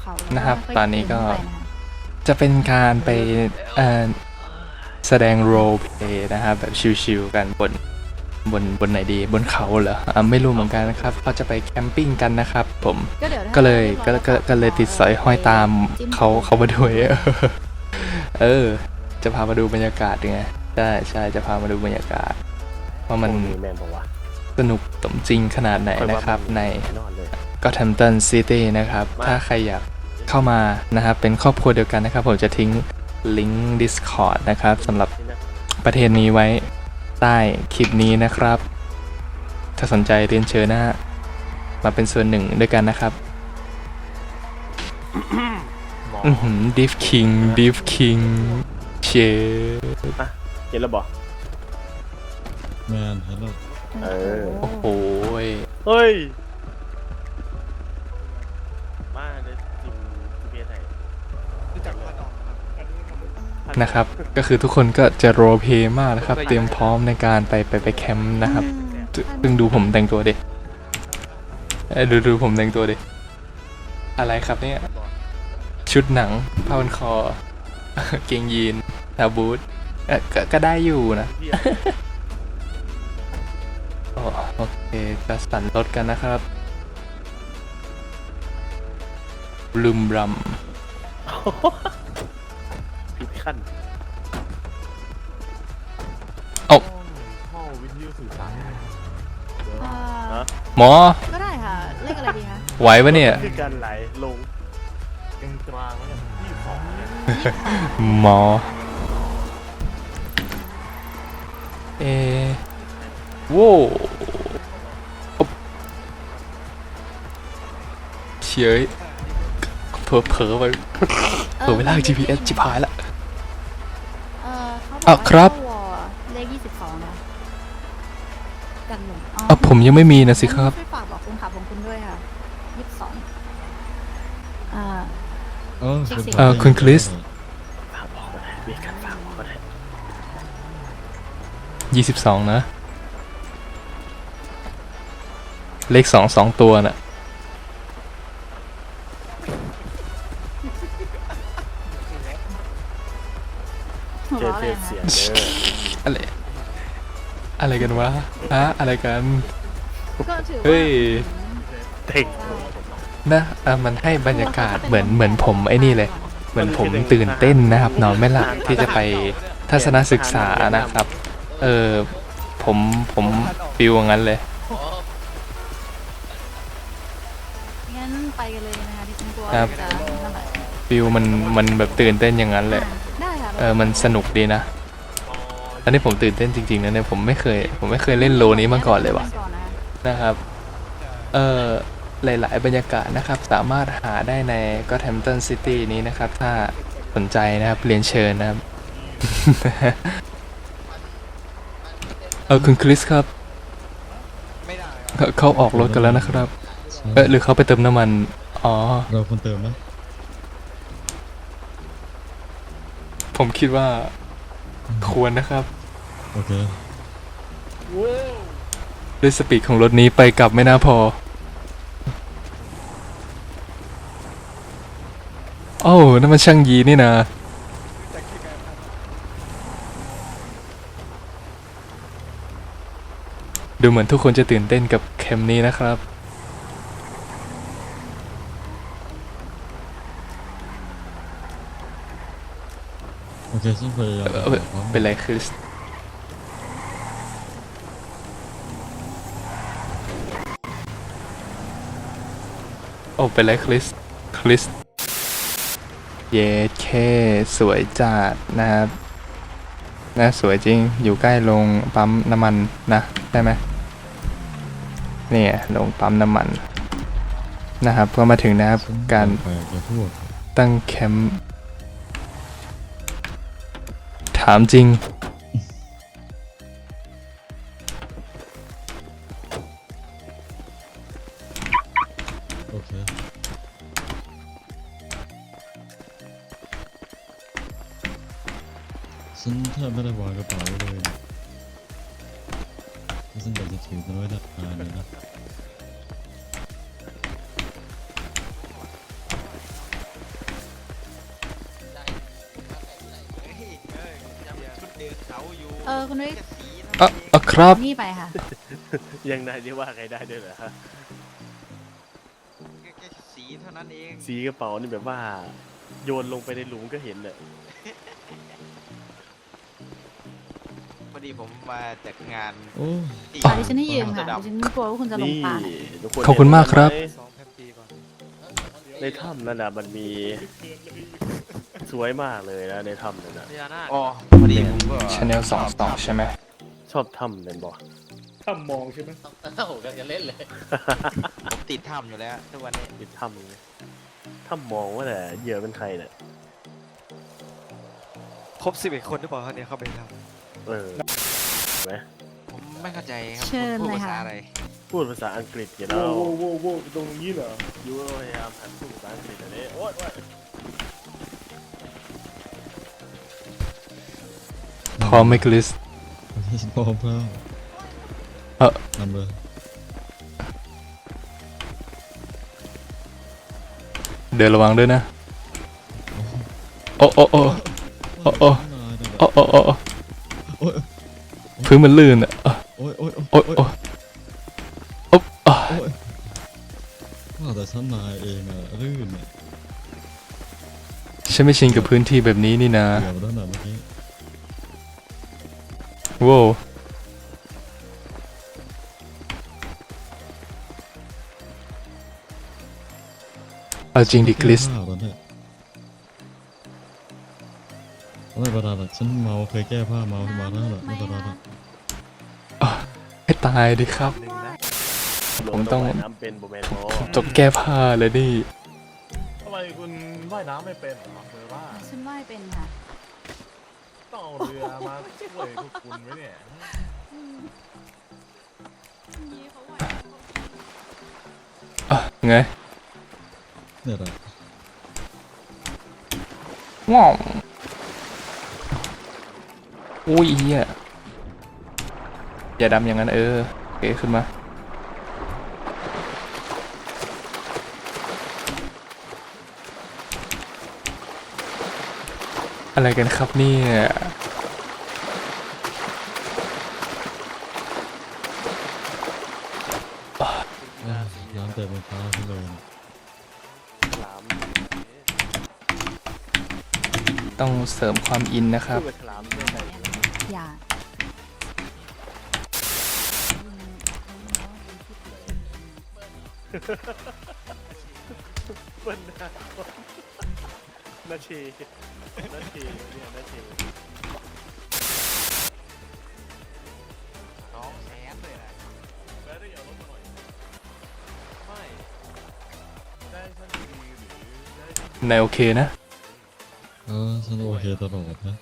เท้าของเขาแล้วนะครับค่ยตอนนี้ก็ เดิขึ้นไปนะคะจะเป็นการไปเอ่อแสดงโรลเพลย์นะครับแบบชิวๆกันบนบนบนไหนดีบนเขาเหรออะไม่รู้เหมือนกันนะครับเขาจะไปแคมปิ้งกันนะครับ ผมก็เดี๋ยวถ้าก็เลยรีก็บร้อก็ก็เลยติดสอยห้อยตามจิ้มเขาเขามาด้วย เออ จะพามาดูบรรยากาศยังไงใช่ใช่จะพามาดูบรรยากาศว่ามันโอ้แมนบอกว่าสนุกสมจริงขนาดไหนนะครับ ใน แน่นอนเลย ก็แ a ม p ตันซิตี้นะครับมาถ้าใครอยากเข้ามานะครับ เป็นครอบครัวเดียวกันนะครับ ผมจะทิ้งลิงก์ Discord นะครับสำหรับนี่นะประเทศนี้ไว้ใต้คลิปนี้นะครับ ถ้าสนใจเรียนเชิญนะฮะมาเป็นส่วนหนึ่งด้วยกันนะครับหมออือหือดิฟคิงดิฟคิงเชเห็นแล้วบอกแมนฮัลโหลเออ โอ้โหยเฮ้ย นะครับ ก็คือทุกคนก็จะโรลเพลย์มากนะครับ เตรียมพร้อมในการไปไปไปแคมป์นะครับอืมเพิ่งดูผมแต่งตัวดิเอ้ยดูดูผมแต่งตัวดิอะไรครับเนี่ย ชุดหนังผ้าพันคอ เกงยีนตาบูทเอ่อก็ก็ได้อยู่นะเบียร์โอ้โอเคจะสั่นรถกันนะครับลุมรัม ผิดขั้นห้องวิทยุสื่อสารเอ่อหมอก็ได้ค่ะ เลขอะไรดีคะไหวปะเนี่ย คือการไหลลงกลางกลางๆแล้วกันยี่สิบสองเนี่ยหมอ เอโว้อ๊บเฉยเผลอเผลอๆไปเผลอไปลาก GPS จิบหายละเอ่อเขาอะอกว่าครับเข้าวอเลขยี่สิบสองนะกันหนึ่งอ๋ออะผมยังไม่มีนะสิครับ ช่วยฝากบอกคนขับของคุณด้วยค่ะยี่สิบสองอ่า เออเช็คสิเอ่อคุณคริส ฝากบอกก็ได้เบียร์กันฝากบอกก็ได้ยี่สิบสองนะ เลขสองสองตัวน่ะ ออะไร อะไรกันวะฮะอะไรกัน ก็ถือว่าเฮ้ยเท่งนะอะมันให้บรรยากาศเหมือนเหมือนผมไอ้นี่เลย เหมือนผมตื่นเต้นนะครับ นอนไม่หลับที่จะไปทัศนศึกษานะครับ เออผมผมฟิลอย่างนั้นเลย งั้นไปกันเลยนะคะที่ฉันกลัวครับ จะนั่นแหละฟิลมันมันแบบตื่นเต้นอย่างนั้นเลยได้ค่ะเออมันสนุกดีนะ อันนี้ผมตื่นเต้นจริงๆนะเนี่ยผมไม่เคย ผมไม่เคยเล่นโลนี้มาก่อนเลยว่ะก่อนนะนะครับ เอ่อหลาย ๆ บรรยากาศนะครับ สามารถหาได้ในก็แ a ม p ตันซิตี้นี้นะครับ ถ้าสนใจนะครับเรียนเชิญนะครับ เออคุณคริสครับเขาเขาออกรถกันแล้วนะครับ เออหรือเขาไปเติมน้ำมัน อ๋อ เราคนเติมไหมผมคิดว่า ควรนะครับ โอเค ด้วยสปีดของรถนี้ไปกลับไม่น่าพอโอ้นั่นมันช่างยีนี่นะดูเหมือนทุกคนจะตื่นเต้นกับแคมป์นี้นะครับ เคฉันพยายามเอ่อเป็นไรคริสโอ้เป็นไรคริสคริสเย้เคสวยจัดนะครับนะสวยจริงอยู่ใกล้โรงปั๊มน้ำมันนะได้ไหมเนี่ยโรงปั๊มน้ำมันนะครับก็มาถึงนะครับฉันการแปลกจะพูดตั้งแคมป์ ถามจริง โอเค ฉันแทบไม่ได้วางกระเป๋าเลยเพราะฉันอยากจะถือมันไว้นานๆเลยนะ ออคุณนุ้ยอะอะครับ นี่ไปค่ะ ยังนายจะว่าใครได้ด้วยเหรอฮะแค่สีเท่านั้นเองสีกระเป๋านี่แบบว่า โยนลงไปในหลุมก็เห็นเลยพอดีผมมาจากงานโอ้ ที่อะดิฉันให้ยืมอัค่ะสเตอร์ดัดิฉันกลัวว่าคุณจะลงนี่ปลาทุกคนขอบคุณมากครับ เห็นไหสองแพปซีก่อนในถ้ำนั่นนะมันมี สวยมากเลยนะในถ้ำนั่นนะพญานาคอ๋อพอดีผมก็ ชาแนลสองสองใช่ไหมชอบถ้ำเป็นบ่ถ้ามองใช่ไหมผมติดถ้ำอยู่แล้วทุกวันนี้ติดถ้ำเลยถ้ำมองว่าแต่เหยื่อเป็นใครเนี่ยครบสิบเอ็ดคนหรือเปล่าครับเนี่ยเข้าไปทเออเห็นไหมผมไม่เข้าใจครับเชิญพูดเลยภาษาค่ะอะไรพูดภาษาอังกฤษอยู่โว้แล้วโว้โว้โว้ตรงนี้เหรอยูพยายามหันพูดภาษาอังกฤษอันนี้โอ๊ยโอ๊ย พร้อมไหมคริสฉันพร้อมแล้วเอ่อนำเลยเดินระวังด้วยนะ โอ้โอ้โอ้โอ้โอ้โอ้โอ้โอ้โอ้โอ้ยพื้นมันลื่นอะอะโอ้ยโอ้ยโอ้โอ้โอ้อะโอ้ยว่าแต่ฉันนายเองอะลื่นอะฉันไม่ชินกับพื้นที่แบบนี้นี่นะเกือบแล้วนะ เมื่อกี้โว้วเอาจริงดิคริสแก้ผ้าตอนเนี้ยไม่เป็นไรหรอกฉันเมาเคยแก้ผ้าเมามาแล้วหรอกไม่เป็นไรหรอกให้ตายดิครับ หนึ่งนะผมต้อง ว่ายน้ำเป็นโบแมนโอจบแก้ผ้าเลยนี่ทำไมคุณว่ายน้ำไม่เป็นเหรอเบอร์ว่า ฉันว่ายเป็นค่ะ ต้องเอาเรือมาช่วยพวกคุณไหมเนี่ยอะไงเนี่ยแหละว้าวอุ้ยเหี้ยอย่าดำอย่างนั้นเออโอเคขึ้นมา อะไรกันครับเนี่ยอ้าวน้ำเต็มรองเท้าฉันเลยนะฉลามต้องเสริมความอินนะครับพูดกับฉลามด้วยกันอย่าเปิ้ลนะนาที นาทีเนี่ยนาทีน้องแสนเลยนะแล้วได้เอารถมาหน่อย ไม่ ได้ชั้นดีหรือได้ที่นายโอเคนะ เออฉันโอเคตลอดนะ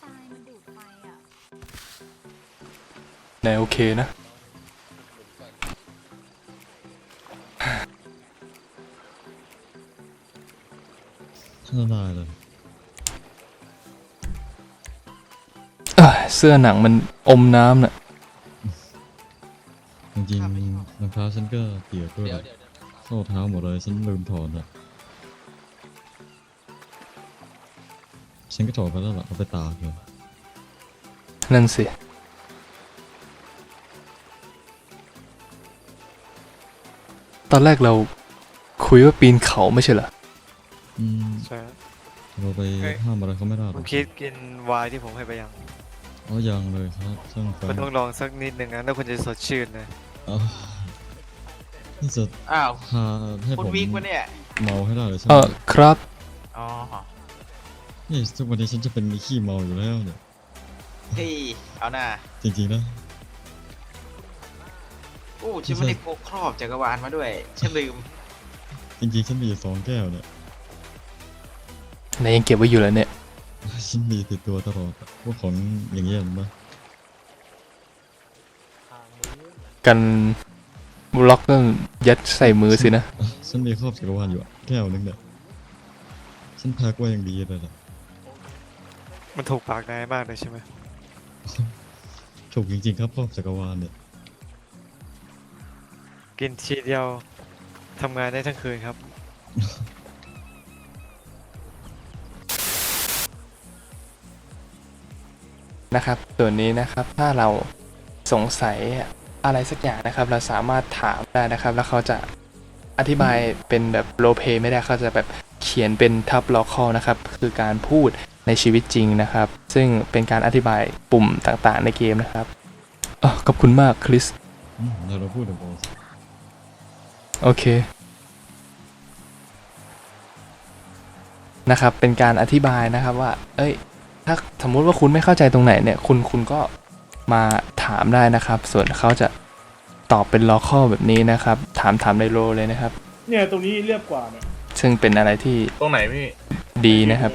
ทรายมันดูดไฟอะนายโอเคนะ ละลายเลยเอ้ยเสื้อหนังมันอมน้ำน่ะ จริงๆรองเท้าฉันก็เปียกด้วยนะโซ่เท้าหมดเลยฉันลืมถอดอะฉันก็ถอดไปแล้วล่ะเอาไปตากเลยนั่นสิ ตอนแรกเราคุยว่าปีนเขาไม่ใช่เหรอ อืมำใช่ เราไปเอ้ย ห้ามอะไรเขาไม่ได้หรคุอกณคิดกินไวน์ที่ผมให้ไปยังอ๋อยังเลยครับช่างไฟคุณต้องลองสักนิดหนึ่งนะแล้วคุณจะสดชื่นเลยอ๋อนี่จะอ้าว พาให้คุผณมวิกวะเนี่ย เมาให้ได้เลยใช่เอไหมอครับอ๋อนี่ทุกวันนี้ฉันจะเป็นขี้เมาอยู่แล้วเนี่ย เฮ้ยเอาหน้าจริงๆนะโอ้ฉันไม่ได้พกครอบจักรวาลมาด้วย ฉันลืม จริงๆฉันมีอยู่สองแก้วเนี่ย นายยังเก็บไว้อยู่แล้วเนี่ยฉันมีติดตัวตลอดอะพวกของอย่างเงี้ยเห็นปะกันบล็อกก็ยัดใส่มือสินะ อะฉันมีครอบจักรวาลอยู่อะแก้วนึงเนี่ยฉันแพ็กไว้อย่างดีเลยนะมันถูกปากนายมากเลยใช่ไหมถูกจริงๆครับครอบจักรวาลเนี่ยกินทีเดียวทำงานได้ทั้งคืนครับ นะครับ ส่วนนี้นะครับถ้าเราสงสัยอะไรสักอย่างนะครับ เราสามารถถามได้นะครับ แล้วเขาจะอธิบายเป็นแบบโรเพไม่ได้เขาจะแบบเขียนเป็นทับล็อกคอนะครับ คือการพูดในชีวิตจริงนะครับ ซึ่งเป็นการอธิบายปุ่มต่างๆในเกมนะครับอ๋อขอบคุณมากคริสอืมเราเราพูดถึงบอสโอเคนะครับ เป็นการอธิบายนะครับว่า เอ้ย ถ้าสมมุติว่าคุณไม่เข้าใจตรงไหนเนี่ย คุณคุณก็มาถามได้นะครับ ส่วนเขาจะตอบเป็นล็อกข้อแบบนี้นะครับ ถามถามในโรเลยนะครับ เนี่ยตรงนี้เรียบกว่าเนี่ยซึ่งเป็นอะไรที่ตรงไหนพี่ ดีนะครับ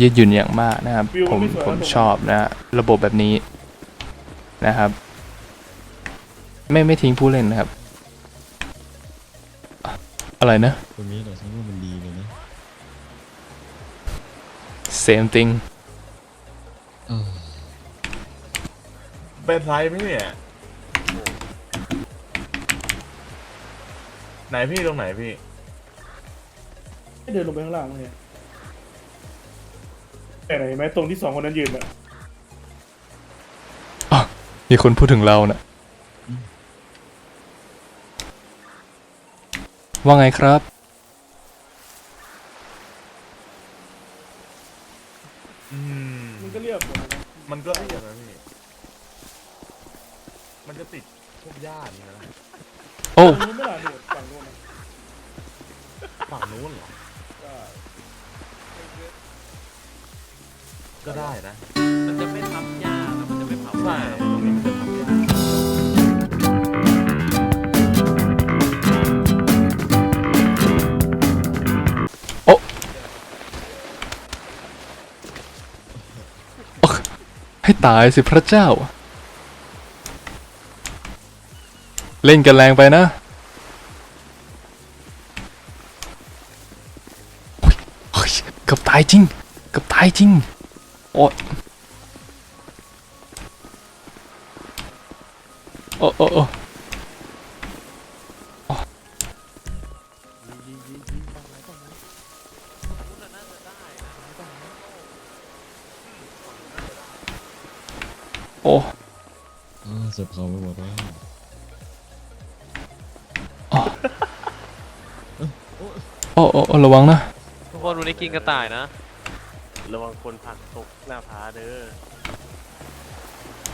ยืดหยุ่นอย่างมากนะครับ ผมผมชอบนะระบบแบบนี้นะครับ ไม่ไม่ทิ้งผู้เล่นนะครับ อะไรนะ ตรงนี้เราฉันว่ามันดี same thing อ้าวเป็นไรไหมเนี่ย ไหนพี่ตรงไหนพี่ให้เดินลงไปข้างล่างเนี่ยแต่ไหนเห็นไหมตรงที่สองคนนั้นยืนอะมีคนพูดถึงเรานะ่ะว่าไงครับ อืมมันก็เรียบกว่านะมันก็เรียกนะพี่ มันจะติดพวกญาตินะโอ้ฝั่งนู้นไม่ล่ะเนี่ยฝั่งนู้นนะฝั่งนู้นเหรอ ก็ก็ได้นะ มันจะไม่ทำยากนะมันจะไม่เผาใช่ตรงนี้มันจะ ให้ตายสิพระเจ้า เล่นกันแรงไปนะโอ้ยเกือบตายจริงเกือบตายจริง โอ้โอ้โอ้ อ้โอ้อ้าวเจ็บเข่าไปหมดแล้วโอ้โอ้โอ้ระวังนะ ทุกคนวันนี้กินกระต่ายนะระวังคนผลักตกหน้าผาเด้อ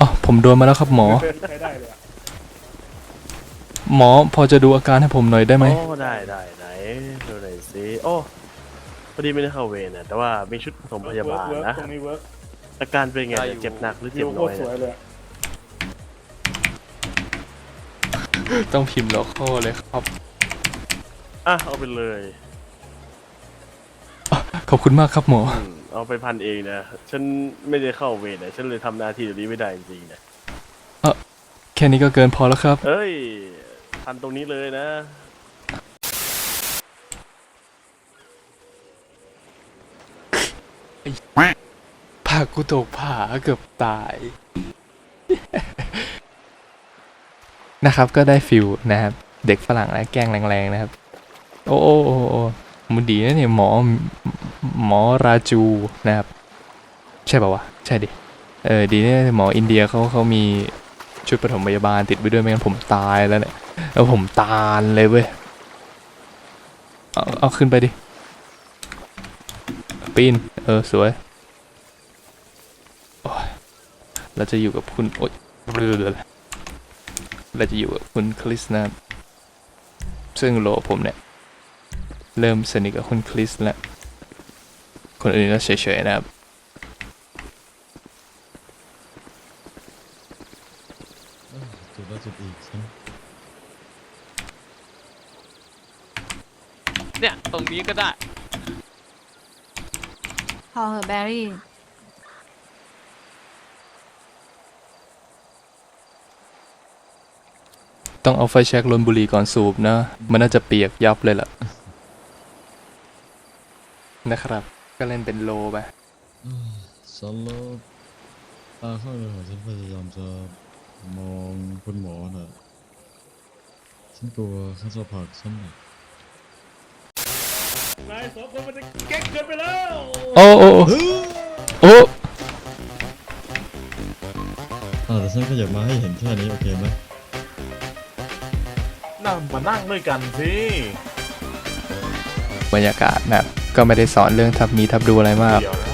อ๋อ ผมโดนมาแล้วครับหมอ ใช้ได้เลยอะหมอพอจะดูอาการให้ผมหน่อยได้ไหม โอ้ได้ได้ไหนดูหน่อยสิโอ้พอดีไม่ได้เข้าเวรนะแต่ว่ามีชุดปฐมพยาบาลเวิร์กนะตรงนี้เวิร์ก อาการเป็นไงเนี่ยเจ็บหนักหรือวิเจ็บวโคน้อตยรสวยเนี่ยเลยอะต้องพิมพ์โลโก้เลยครับ อะเอาไปเลยขอบคุณมากครับหมอ อืมเอาไปพันเองนะฉันไม่ได้เข้าเวรนะฉันเลยทำหน้าที่ตรงนี้ไม่ได้จริงๆนะแค่นี้ก็เกินพอแล้วครับ เอ้ยพันตรงนี้เลยนะผา กูตกผาเกือบตาย นะครับก็ได้ฟิลนะครับ เด็กฝรั่งนะแกล้งแรงๆนะครับ โอ้โอ้โอ้โอ้มันดีนะเนี่ยหมอหมอราจูนะครับ ใช่ป่าวะ ใช่ดิ เออดีเนี่ยหมออินเดียเขาเขามีชุดปฐมพยาบาลติดไปด้วยไม่งั้นผมตายแล้วเนี่ยแล้วผมตานเลยเว้ยเอาเอาขึ้นไปดิปีน เออ สวย โอ้ย เราจะอยู่กับคุณโอ๊ยเรือเราจะอยู่กับคุณคริสนะครับซึ่งโลผมเนี่ย เริ่มสนิทกับคุณคริสแล้ว คนอื่นก็เฉยๆนะครับอ้าวจุดแล้วจุดอีกฉันเนี่ย ตรงนี้ก็ได้ พอเหอะแบรี่ ต้องเอาไฟแช็กลนบุหรี่ก่อนสูบนะ มันน่าจะเปียกยับเลยล่ะ นะครับ ก็เล่นเป็นโลไปอ้าวฉันแล้วตาข้างหนึ่งของฉันพยายามจะมองคุณหมอน่ะ ฉันกลัวเขาจะผลักฉันน่ะนายสองคนมันจะเก๊กเกินไปแล้วโอ้โอ้โอ้โอ้ฉันขยับมาให้เห็นแค่นี้โอเคไหมนั่ง มานั่งด้วยกันสิบรรยากาศนะครับก็ไม่ได้สอนเรื่องทับมีทับดูอะไรมาก เดี๋ยวนะ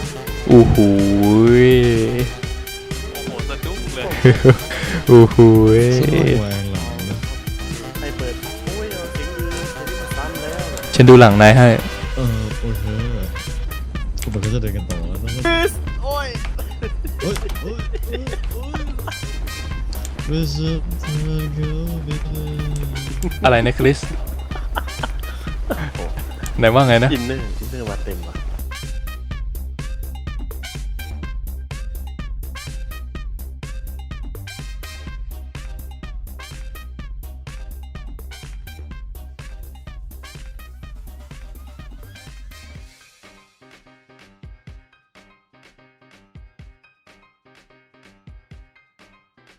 อู้หูยโอ้โหสะดุ้งเลยอู้หูยฉันระแวงหลังนะใครเปิดโอ้ยเอาเสียงอื่นเสียงนี้มันซ้ำแล้วฉันดูหลังนายให้ เออโอเคก็บอกว่าจะเดินกันต่อ อะไรนะคริส ไหนว่าไงนะ อินเนอร์อินเนอร์มาเต็มว่ะ